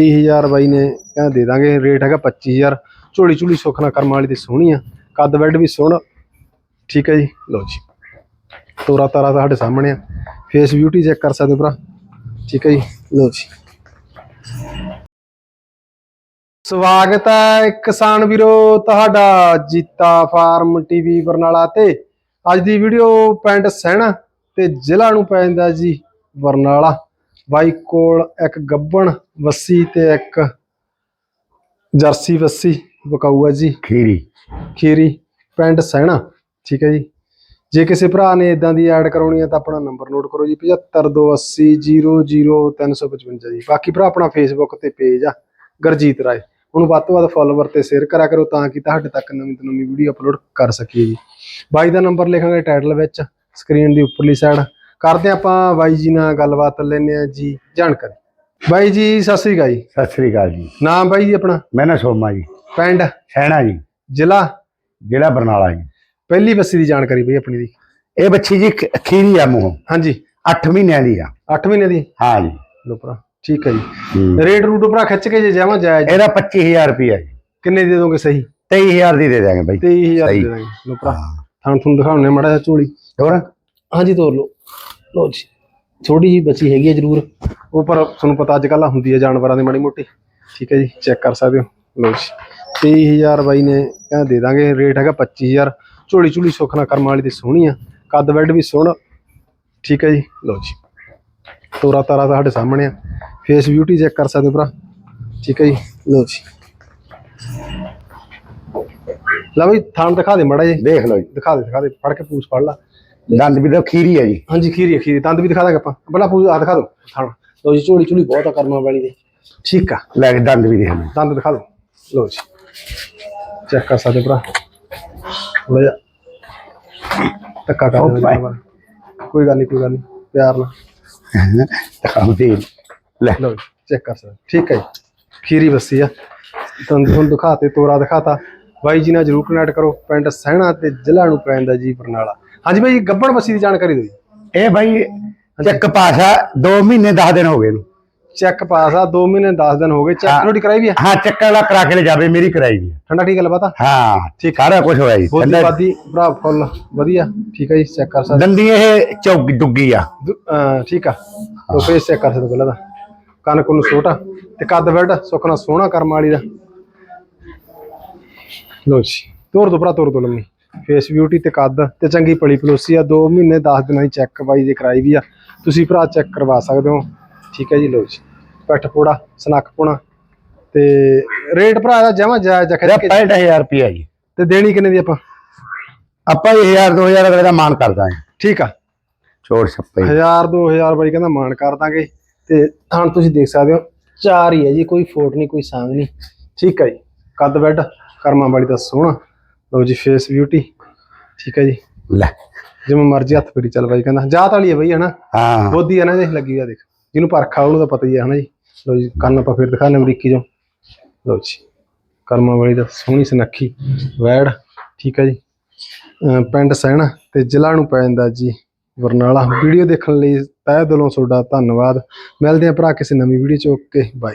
20000 ਬਾਈ ਨੇ ਕਹਿੰਦਾ ਦੇ ਦਾਂਗੇ ਰੇਟ ਹੈਗਾ 25000 ਝੋਲੀ ਝੋਲੀ ਸੁੱਖ ਨਾਲ ਕਰਮ ਵਾਲੀ ਤੇ ਸੋਹਣੀ ਆ। ਕੱਦ ਬੈੱਡ ਵੀ ਸੋਹਣਾ ਠੀਕ ਹੈ ਜੀ। ਲਓ ਜੀ। ਤੋਰਾ ਤਾਰਾ ਤੁਹਾਡੇ ਸਾਹਮਣੇ ਆ। ਫੇਸ ਬਿਊਟੀ ਚੈੱਕ ਕਰ ਸਕਦੇ ਭਰਾ। ਠੀਕ ਹੈ ਜੀ। ਲਓ ਜੀ। ਸਵਾਗਤ ਹੈ ਕਿਸਾਨ ਵੀਰੋ ਤੁਹਾਡਾ ਜੀਤਾ ਫਾਰਮ ਟੀਵੀ ਬਰਨਾਲਾ ਤੇ। ਅੱਜ ਦੀ ਵੀਡੀਓ ਪਿੰਡ ਸਹਿਣਾ ਤੇ ਜ਼ਿਲ੍ਹਾ ਨੂੰ ਪੈ ਜਾਂਦਾ ਜੀ ਬਰਨਾਲਾ। ਬਾਈ ਕੋਲ ਇੱਕ ਗੱਬਣ ਵੱਸੀ ਤੇ ਇੱਕ ਜਰਸੀ ਵੱਸੀ ਵਿਕਾਊ ਹੈ ਜੀ। ਖੀਰੀ। ਖੀਰੀ ਪਿੰਡ ਸਹਿਣਾ ਠੀਕ ਹੈ ਜੀ। ਜੇ ਕਿਸੇ ਭਰਾ ਨੇ ਇਦਾਂ ਦੀ ਐਡ ਕਰਾਉਣੀ ਹੈ ਤਾਂ ਆਪਣਾ ਨੰਬਰ ਨੋਟ ਕਰੋ ਜੀ 7528000355 ਜੀ। ਬਾਕੀ ਭਰਾ ਆਪਣਾ ਫੇਸਬੁੱਕ ਤੇ ਪੇਜ ਆ ਗਰਜੀਤ ਰਾਏ। ਉਹਨੂੰ ਵੱਧ ਤੋਂ ਵੱਧ ਫਾਲੋਵਰ ਤੇ ਸ਼ੇਅਰ ਕਰਿਆ ਕਰੋ ਤਾਂ ਕਿ ਤੁਹਾਡੇ ਤੱਕ ਨਵੀਂ ਤੋਂ ਨਵੀਂ ਵੀਡੀਓ ਅਪਲੋਡ ਕਰ ਸਕੀਏ ਜੀ। ਬਾਈ ਦਾ ਨੰਬਰ ਲਿਖਾਂਗੇ ਟਾਈਟਲ ਵਿੱਚ ਸਕਰੀਨ ਦੀ ਉੱਪਰਲੀ ਸਾਈਡ ਕਰਦੇ ਆਪਾਂ ਬਾਈ ਜੀ ਨਾਲ ਗੱਲਬਾਤ ਲੈਣੇ ਆ ਜੀ ਜਾਣਕਾਰੀ। ਬਾਈ ਜੀ ਸਤਿ ਸ੍ਰੀ ਅਕਾਲ ਜੀ। ਸਤਿ ਸ੍ਰੀ ਅਕਾਲ ਜੀ। ਨਾਮ ਬਾਈ ਜੀ ਆਪਣਾ? ਮੈਂ ਨਾ ਸੋਮਾ ਜੀ। ਪਿੰਡ? ਸੈਣਾ ਜੀ। ਜ਼ਿਲ੍ਹਾ? ਜਿਹੜਾ ਬਰਨਾਲਾ ਜੀ। ਪਹਿਲੀ ਬੱਸੀ ਦੀ ਜਾਣਕਾਰੀ ਬਈ ਆਪਣੀ ਦੀ। ਇਹ ਬੱਚੀ ਜੀ ਖ- ਖੀਰੀ ਆ ਮੂੰਹ। ਹਾਂਜੀ। 8 ਮਹੀਨਿਆਂ ਦੀ ਆ। 8 ਮਹੀਨੇ ਦੀ? ਹਾਂ ਜੀ। ਲੋ ਭਰਾ ਠੀਕ ਹੈ ਜੀ। ਹੂੰ। ਰੇਟ ਰੂਟ ਭਰਾ ਖਿੱਚ ਕੇ ਜੇ ਜਾਵਾਂ ਜਾਇਜ਼? ਇਹਦਾ 25000 ਰੁਪਿਆ ਜੀ। ਕਿੰਨੇ ਦੀ ਦੋਗੇ ਸਹੀ? 23000 ਦੀ ਦੇ ਦਾਂਗੇ ਬਾਈ। 23000 ਸਹੀ। ਦੇ ਦਾਂਗੇ ਲੋ ਭਰਾ ਹਾਂ। ਤੁਹਾਨੂੰ ਦਿਖਾਉਣੇ ਮੜਾ ਝੋਲੀ। ਹੋਰ? ਹਾਂਜੀ ਤੋਰ ਲੋ ਲੋ ਜੀ ਥੋੜੀ ਜੀ ਬਚੀ ਹੈਗੀ ਹੈ ਜ਼ਰੂਰ। ਉਹ ਪਰ ਤੁਹਾਨੂੰ ਪਤਾ ਅੱਜ ਕੱਲ੍ਹ ਹੁੰਦੀ ਹੈ ਜਾਨਵਰਾਂ ਦੀ ਮਾੜੀ ਮੋਟੀ। ਠੀਕ ਹੈ ਜੀ ਚੈੱਕ ਕਰ ਸਕਦੇ ਹੋ। ਲੋ ਜੀ 23000 ਬਾਈ ਨੇ ਕਹਿੰਦਾ ਦੇ ਦਾਂਗੇ ਰੇਟ ਹੈਗਾ 25000 ਝੋਲੀ ਝੋਲੀ ਸੁੱਖ ਨਾਲ ਕਰਮ ਵਾਲੀ ਤੇ ਸੋਹਣੀ ਆ। ਕੱਦ ਬੈੱਡ ਵੀ ਸੋਹਣਾ ਠੀਕ ਹੈ ਜੀ ਲੋ ਜੀ। ਤੋਰਾ ਤਾਰਾ ਤੁਹਾਡੇ ਸਾਹਮਣੇ ਆ। ਫੇਸ ਬਿਊਟੀ ਚੈੱਕ ਕਰ ਸਕਦੇ ਹੋ ਭਰਾ। ਠੀਕ ਹੈ ਜੀ ਲੋ ਜੀ। ਲੈ ਬਈ ਥਾਣ ਦਿਖਾ ਦੇ ਮੜਾ ਜੀ ਦੇਖ ਲਓ ਜੀ। ਦਿਖਾ ਦੇ ਦਿਖਾ ਦੇ ਫੜ ਕੇ ਪੂਛ ਫੜ ਲਾ। ਦੰਦ ਵੀ ਤਾਂ ਖੀਰੀ ਆ ਜੀ। ਹਾਂਜੀ ਖੀਰੀ ਹੈ, ਖੀਰੀ। ਦੰਦ ਵੀ ਦਿਖਾ ਦਾਂਗੇ ਆਪਾਂ। ਪਹਿਲਾਂ ਪੂਛ ਆ ਦਿਖਾ ਦਿਓ। ਥਾਣ ਲੋ ਜੀ ਝੋਲੀ ਝੋਲੀ ਬਹੁਤ ਆ ਕਰਮਾਂ ਵਾਲੀ ਦੇ। ਠੀਕ ਆ। ਲੈ ਕੇ ਦੰਦ ਵੀ ਦੇਖ। ਲਓ ਦੰਦ ਦਿਖਾ ਦਿਓ। ਲੋ ਜੀ। ਚੈੱਕ ਕਰ ਸਕਦੇ ਭਰਾ। ਥੋੜਾ ਜਿਹਾ ਧੱਕਾ ਕਰ। ਜਨਾਬ। ਕੋਈ ਗੱਲ ਨਹੀਂ ਕੋਈ ਗੱਲ ਨਹੀਂ। ਪਿਆਰ ਨਾਲ। ਦਿਖਾਓ ਦੇ ਲੈ। ਲਓ ਜੀ ਚੈੱਕ ਕਰ ਸਕਦੇ। ਠੀਕ ਹੈ ਜੀ। ਖੀਰੀ ਬੱਸੀ ਆ। ਤੁਹਾਨੂੰ ਤੁਹਾਨੂੰ ਦਿਖਾਤੇ ਤੋਰਾ ਦਿਖਾਤਾ। ਬਾਈ ਜੀ ਨਾਲ ਜਰੂਰ ਕਨੈਕਟ ਕਰੋ। ਪਿੰਡ ਸਹਿਣਾ ਤੇ ਜ਼ਿਲ੍ਹਾ ਨੂੰ ਪੈਂਦਾ ਜੀ ਬਰਨਾਲਾ। ਹਾਂਜੀ ਬਾਈ ਗੱਬੜ ਬੱਸੀ ਦੀ ਜਾਣਕਾਰੀ ਦਿਓ ਜੀ। ਇਹ ਬਾਈ ਚੱਕ ਪਾਸਾ 2 ਮਹੀਨੇ 10 ਦਿਨ ਹੋ ਗਏ ਨੂੰ ਚੈੱਕ ਪਾਸ ਆ 2 ਮਹੀਨੇ 10 ਦਿਨ ਹੋ ਗਏ। ਚੈੱਕ ਹਾਂ। ਕਰਾਈ ਵੀ ਆ? ਹਾਂ ਚੱਕਰ ਵਾਲਾ ਕਰਾ ਕੇ ਲੈ ਜਾਵੇ ਮੇਰੀ ਕਰਾਈ ਵੀ ਆ। ਠੰਡਾ ਠੀਕ ਹੈ ਲਬਾਤਾ ਹਾਂ ਠੀਕ। ਸਾਰਾ ਕੁਝ ਹੋਇਆ ਜੀ ਠੰਡਾ- ਬਾਦੀ ਭਰਾ ਫੁੱਲ ਵਧੀਆ। ਠੀਕ ਹੈ ਜੀ ਚੈੱਕ ਕਰ ਸਕਦੇ। ਦੰਦੀ ਇਹ ਚੌਗੀ ਡੁੱਗੀ ਆ। ਦੁ- ਅਹ ਠੀਕ ਆ। ਉਹ ਫੇਸ ਚੈੱਕ ਕਰ ਸਕਦੇ ਪਹਿਲਾਂ ਤਾਂ। ਕੰਨ ਕੁੰਨ ਛੋਟਾ ਤੇ ਕੱਦ ਬੈੱਡ ਸੁੱਕਣਾ ਸੋਹਣਾ ਕਰਮ ਵਾਲੀ ਦਾ। ਲੋ ਜੀ ਤੋਰ ਦੋ ਭਰਾ ਤੋਰ ਦੋ ਲੰਮੀ। ਫੇਸ ਬਿਊਟੀ ਤੇ ਕੱਦ ਤੇ ਚੰਗੀ ਪਲੀ ਪਲੋਸੀ ਆ 2 ਮਹੀਨੇ 10 ਦਿਨਾਂ ਦੀ ਚੈੱਕ ਬਾਈ ਦੀ ਕਰਾਈ ਵੀ ਆ। ਤੁਸੀਂ ਭਰਾ ਚੈੱਕ ਕਰਵਾ ਸਕਦੇ ਹੋ। ਠੀਕ ਹੈ ਜੀ ਲੋ ਜੀ। ਪੱਠ ਪੋੜਾ ਸਨੱਖ ਪੋਣਾ ਤੇ ਰੇਟ ਭਰਾ ਦਾ ਜਮਾ ਜਾਇਜ਼ ਜਖੇ 65000 ਰੁਪਿਆ ਜੀ। ਤੇ ਦੇਣੀ ਕਿੰਨੇ ਦੀ ਆਪਾਂ? ਆਪਾਂ 1000 2000 ਅਗਲੇ ਦਾ ਮਾਨ ਕਰਦਾ ਹਾਂ ਠੀਕ ਆ। ਛੋੜ ਛੱਪੇ। 1000 2000 ਬਾਈ ਕਹਿੰਦਾ ਮਾਨ ਕਰ ਦਾਂਗੇ। ਤੇ ਹੁਣ ਤੁਸੀਂ ਦੇਖ ਸਕਦੇ ਹੋ ਚਾਰ ਹੀ ਹੈ ਜੀ ਕੋਈ ਫੋਟ ਨਹੀਂ ਕੋਈ ਸਾਂਗ ਨਹੀਂ। ਠੀਕ ਹੈ ਜੀ। ਕੱਦ ਬੈੱਡ ਕਰਮਾਂ ਵਾਲੀ ਦਾ ਸੋਹਣਾ। ਲਓ ਜੀ ਫੇਸ ਬਿਊਟੀ ਠੀਕ ਹੈ ਜੀ। ਲੈ। ਜਿਵੇਂ ਮਰਜ਼ੀ ਹੱਥ ਫੇਰੀ ਚੱਲ ਬਾਈ ਕਹਿੰਦਾ ਜਾਤ ਵਾਲੀ ਹੈ ਬਈ ਹਨਾ? ਹਾਂ। ਬੋਦੀ ਹੈ ਨਾ ਇਹਦੇ ਲੱਗੀ ਆ ਦੇਖ। ਜਿਹਨੂੰ ਪਰਖਾ ਉਹਨੂੰ ਤਾਂ ਪਤਾ ਹੀ ਹੈ ਹਨਾ ਜੀ। ਲਓ ਜੀ ਕੰਨ ਆਪਾਂ ਫਿਰ ਦਿਖਾਣੇ ਅਮਰੀਕੀ ਜੋ ਲਓ ਜੀ ਕਰਮਾਂ ਵਾਲੀ ਦਾ ਸੋਹਣੀ ਸੁਨੱਖੀ ਵੈੜ। ਠੀਕ ਹੈ ਜੀ। ਪਿੰਡ ਸਹਿਣਾ ਤੇ ਜ਼ਿਲ੍ਹਾ ਨੂੰ ਪੈ ਜਾਂਦਾ ਜੀ ਬਰਨਾਲਾ ਵੀਡੀਓ ਦੇਖਣ ਲਈ ਤਹਿ ਦਿਲੋਂ ਤੁਹਾਡਾ ਧੰਨਵਾਦ। ਮਿਲਦੇ ਹਾਂ ਭਰਾ ਕਿਸੇ ਨਵੀਂ ਵੀਡੀਓ ਚ। Okay bye.